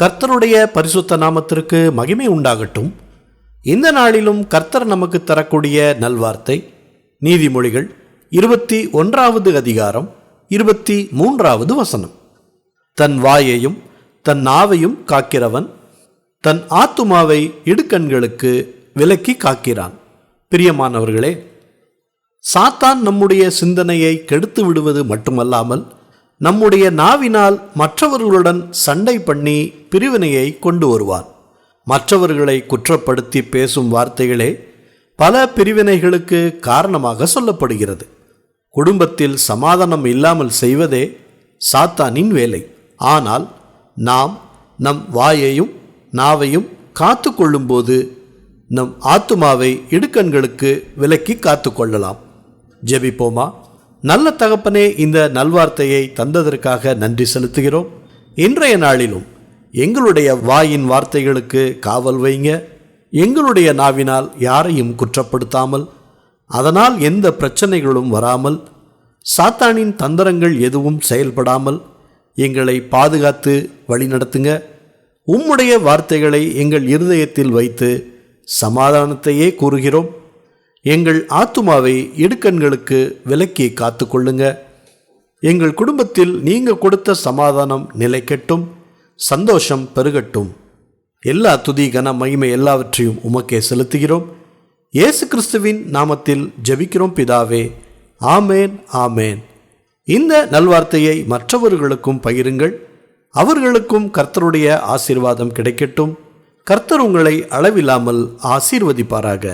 கர்த்தருடைய பரிசுத்த நாமத்திற்கு மகிமை உண்டாகட்டும். இந்த நாளிலும் கர்த்தர் நமக்கு தரக்கூடிய நல்வார்த்தை நீதிமொழிகள் இருபத்தி ஒன்றாவது அதிகாரம் இருபத்தி மூன்றாவது வசனம். தன் வாயையும் தன் நாவையும் காக்கிறவன் தன் ஆத்துமாவை இடுக்கண்களுக்கு விலக்கி காக்கிறான். பிரியமானவர்களே சாத்தான் நம்முடைய சிந்தனையை கெடுத்து விடுவது மட்டுமல்லாமல் நம்முடைய நாவினால் மற்றவர்களுடன் சண்டை பண்ணி பிரிவினையை கொண்டு வருவான். மற்றவர்களை குற்றப்படுத்தி பேசும் வார்த்தைகளே பல பிரிவினைகளுக்கு காரணமாக சொல்லப்படுகிறது. குடும்பத்தில் சமாதானம் இல்லாமல் செய்வதே சாத்தானின் வேலை. ஆனால் நாம் நம் வாயையும் நாவையும் காத்து கொள்ளும்போது நம் ஆத்துமாவை இடுக்கண்களுக்கு விலக்கி காத்து கொள்ளலாம். ஜெபிப்போமா? நல்ல தகப்பனே இந்த நல்வார்த்தையை தந்ததற்காக நன்றி செலுத்துகிறோம். இன்றைய நாளிலும் எங்களுடைய வாயின் வார்த்தைகளுக்கு காவல் வைங்க. எங்களுடைய நாவினால் யாரையும் குற்றப்படுத்தாமல் அதனால் எந்த பிரச்சனைகளும் வராமல் சாத்தானின் தந்திரங்கள் எதுவும் செயல்படாமல் எங்களை பாதுகாத்து வழிநடத்துங்க. உம்முடைய வார்த்தைகளை எங்கள் இருதயத்தில் வைத்து சமாதானத்தையே கூறுகிறோம். எங்கள் ஆத்துமாவை இடுக்கண்களுக்கு விலக்கி காத்துக்கொள்ளுங்க. எங்கள் குடும்பத்தில் நீங்க கொடுத்த சமாதானம் நிலைக்கட்டும் சந்தோஷம் பெருகட்டும். எல்லா துதி கன மகிமை எல்லாவற்றையும் உமக்கே செலுத்துகிறோம். இயேசு கிறிஸ்துவின் நாமத்தில் ஜெபிக்கிறோம் பிதாவே. ஆமேன் ஆமேன். இந்த நல்வார்த்தையை மற்றவர்களுக்கும் பகிருங்கள். அவர்களுக்கும் கர்த்தருடைய ஆசீர்வாதம் கிடைக்கட்டும். கர்த்தர் உங்களை அளவில்லாமல் ஆசீர்வதிப்பாராக.